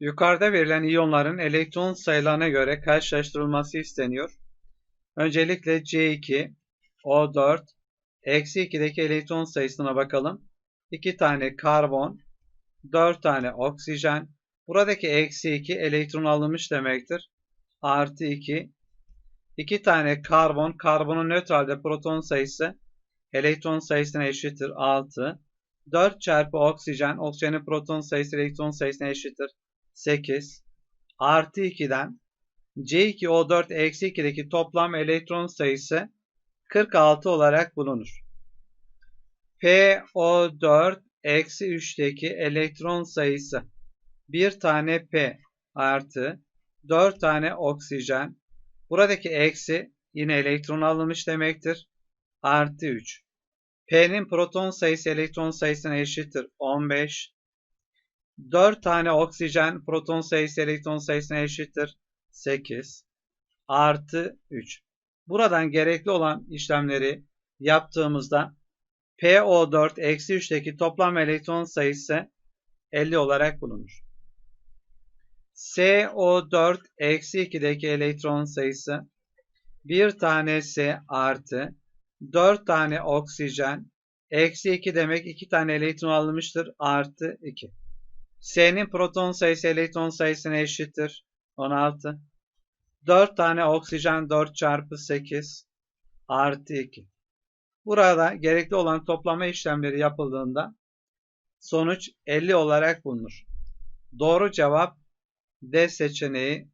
Yukarıda verilen iyonların elektron sayılarına göre karşılaştırılması isteniyor. Öncelikle C2, O4, eksi 2'deki elektron sayısına bakalım. 2 tane karbon, 4 tane oksijen. Buradaki eksi 2 elektron alınmış demektir. Artı 2. 2 tane karbon, karbonun nötralde proton sayısı elektron sayısına eşittir 6. 4 çarpı oksijen, oksijenin proton sayısı elektron sayısına eşittir 8 artı 2'den C2O4 eksi 2'deki toplam elektron sayısı 46 olarak bulunur. PO4 eksi 3'teki elektron sayısı bir tane P artı 4 tane oksijen. Buradaki eksi yine elektron alınmış demektir. Artı 3. P'nin proton sayısı elektron sayısına eşittir 15. 4 tane oksijen proton sayısı elektron sayısına eşittir 8 artı 3. Buradan gerekli olan işlemleri yaptığımızda PO4 eksi 3'teki toplam elektron sayısı 50 olarak bulunur. CO4 eksi 2'deki elektron sayısı bir tanesi artı 4 tane oksijen eksi 2 demek 2 tane elektron alınmıştır artı 2. S'nin proton sayısı elektron sayısına eşittir. 16. 4 tane oksijen 4 çarpı 8 artı 2. Burada gerekli olan toplama işlemleri yapıldığında sonuç 50 olarak bulunur. Doğru cevap D seçeneği.